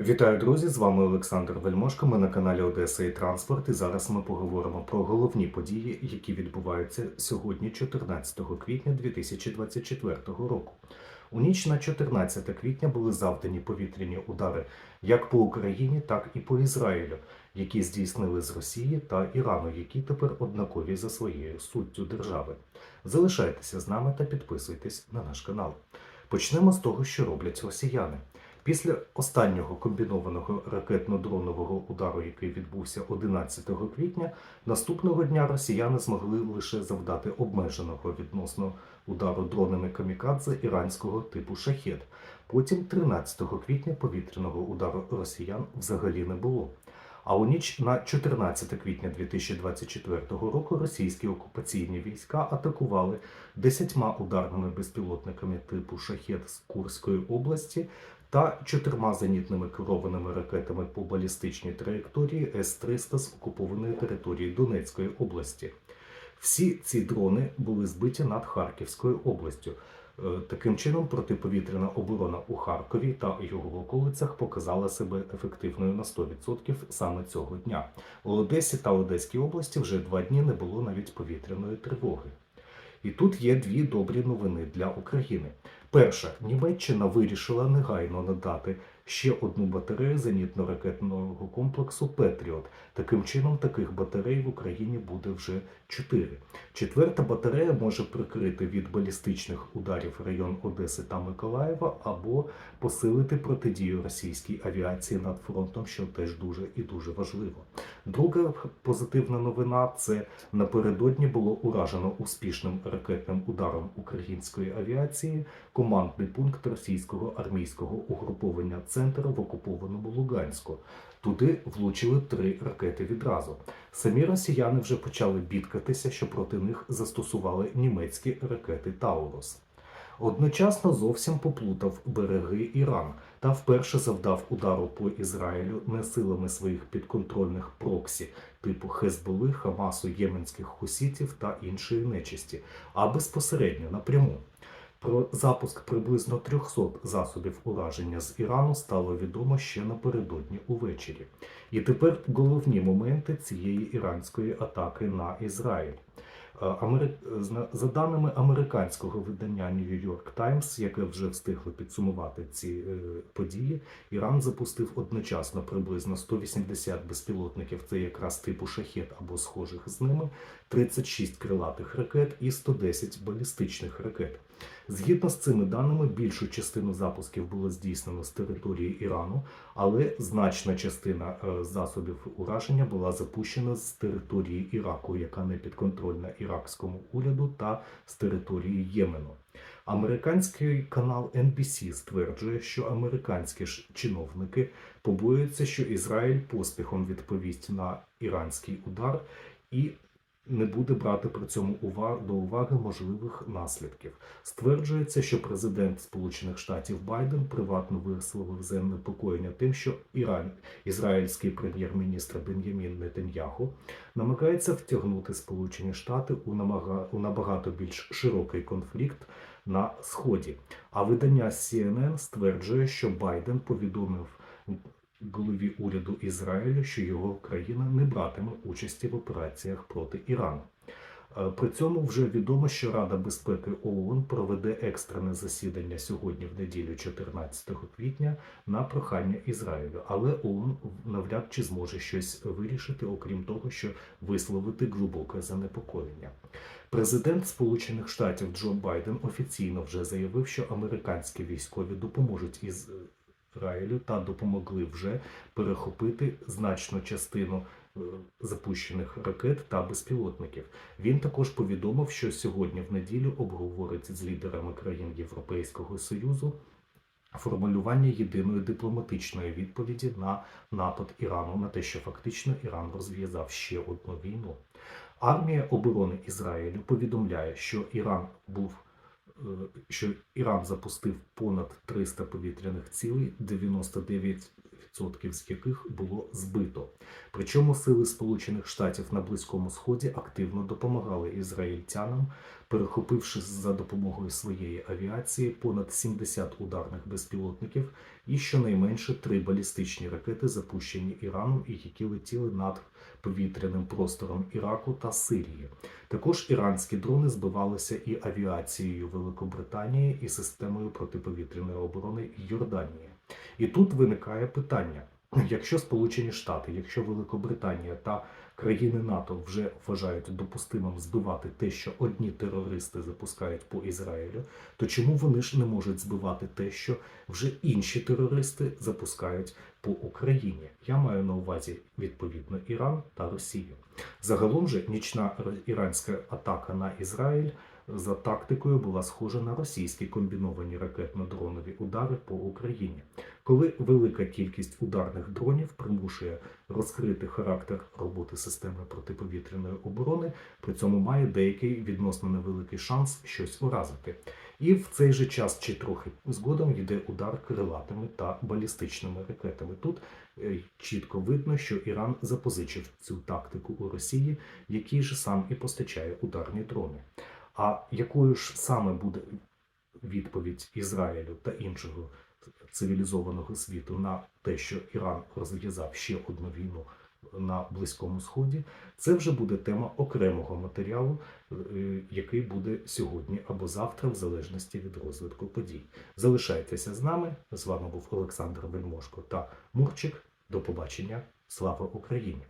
Вітаю, друзі! З вами Олександр Вельмошко. Ми на каналі Одеса і Транспорт. І зараз ми поговоримо про головні події, які відбуваються сьогодні, 14 квітня 2024 року. У ніч на 14 квітня були завдані повітряні удари як по Україні, так і по Ізраїлю, які здійснили з Росії та Ірану, які тепер однакові за своєю суттю держави. Залишайтеся з нами та підписуйтесь на наш канал. Почнемо з того, що роблять росіяни. Після останнього комбінованого ракетно-дронового удару, який відбувся 11 квітня, наступного дня росіяни змогли лише завдати обмеженого відносно удару дронами камікадзе іранського типу шахет. Потім, 13 квітня, повітряного удару росіян взагалі не було. А у ніч на 14 квітня 2024 року російські окупаційні війська атакували десятьма ударними безпілотниками типу шахет з Курської області та чотирма зенітними керованими ракетами по балістичній траєкторії С-300 з окупованої території Донецької області. Всі ці дрони були збиті над Харківською областю. Е, Таким чином, протиповітряна оборона у Харкові та його околицях показала себе ефективною на 100% саме цього дня. У Одесі та Одеській області вже два дні не було навіть повітряної тривоги. І тут є дві добрі новини для України. Перша, Німеччина вирішила негайно надати ще одну батарею зенітно-ракетного комплексу Петріот. Таким чином, таких батарей в Україні буде вже чотири. Четверта батарея може прикрити від балістичних ударів район Одеси та Миколаєва або посилити протидію російській авіації над фронтом, що теж дуже і дуже важливо. Друга позитивна новина це напередодні було уражено успішним ракетним ударом української авіації командний пункт російського армійського угруповання центр в окупованому Луганську. Туди влучили три ракети відразу. Самі росіяни вже почали бідкатися, що проти них застосували німецькі ракети Таурус. Одночасно зовсім поплутав береги Іран та вперше завдав удару по Ізраїлю не силами своїх підконтрольних проксі, типу Хезболи, Хамасу, єменських хусітів та іншої нечисті, а безпосередньо напряму. Про запуск приблизно 300 засобів ураження з Ірану стало відомо ще напередодні увечері. І тепер головні моменти цієї іранської атаки на Ізраїль. Е, За даними американського видання New York Times, яке вже встигло підсумувати ці е, події, Іран запустив одночасно приблизно 180 безпілотників, це якраз типу шахет або схожих з ними, 36 крилатих ракет і 110 балістичних ракет. Згідно з цими даними, більшу частину запусків було здійснено з території Ірану, але значна частина е, засобів ураження була запущена з території Іраку, яка не підконтрольна іракському уряду, та з території Ємену. Американський канал NBC стверджує, що американські ж чиновники побоюються, що Ізраїль поспіхом відповість на іранський удар і не буде брати при цьому до уваги можливих наслідків. Стверджується, що президент Сполучених Штатів Байден приватно висловив занепокоєння тим, що Іран, ізраїльський прем'єр-міністр Бен'ямін Нетаньяху намагається втягнути Сполучені Штати у, намага... у набагато більш широкий конфлікт на сході. А видання CNN стверджує, що Байден повідомив голові уряду Ізраїлю, що його країна не братиме участі в операціях проти Ірану. Е, При цьому вже відомо, що Рада безпеки ООН проведе екстрене засідання сьогодні в неділю, 14 квітня, на прохання Ізраїлю. Але ООН навряд чи зможе щось вирішити, окрім того, що висловити глибоке занепокоєння. Президент Сполучених Штатів Джо Байден офіційно вже заявив, що американські військові допоможуть із Ізраїлю та допомогли вже перехопити значну частину е, запущених ракет та безпілотників. Він також повідомив, що сьогодні в неділю обговорить з лідерами країн Європейського Союзу формулювання єдиної дипломатичної відповіді на напад Ірану на те, що фактично Іран розв'язав ще одну війну. Армія оборони Ізраїлю повідомляє, що Іран був що Іран запустив понад 300 повітряних цілей, 99 90% з яких було збито. Причому сили Сполучених Штатів на Близькому Сході активно допомагали ізраїльтянам, перехопивши за допомогою своєї авіації понад 70 ударних безпілотників і щонайменше три балістичні ракети, запущені Іраном і які летіли над повітряним простором Іраку та Сирії. Також іранські дрони збивалися і авіацією Великобританії, і системою протиповітряної оборони Йорданії. І тут виникає питання: якщо Сполучені Штати, якщо Великобританія та країни НАТО вже вважають допустимим збивати те, що одні терористи запускають по Ізраїлю, то чому вони ж не можуть збивати те, що вже інші терористи запускають по Україні? Я маю на увазі відповідно Іран та Росію. Загалом же нічна іранська атака на Ізраїль за тактикою була схожа на російські комбіновані ракетно-дронові удари по Україні, коли велика кількість ударних дронів примушує розкрити характер роботи системи протиповітряної оборони, при цьому має деякий відносно невеликий шанс щось уразити. І в цей же час чи трохи згодом йде удар крилатими та балістичними ракетами. Тут е, чітко видно, що Іран запозичив цю тактику у Росії, який же сам і постачає ударні дрони. А якою ж саме буде відповідь Ізраїлю та іншого цивілізованого світу на те, що Іран розв'язав ще одну війну на Близькому Сході, це вже буде тема окремого матеріалу, е, який буде сьогодні або завтра, в залежності від розвитку подій. Залишайтеся з нами. З вами був Олександр Вельмошко та Мурчик. До побачення. Слава Україні!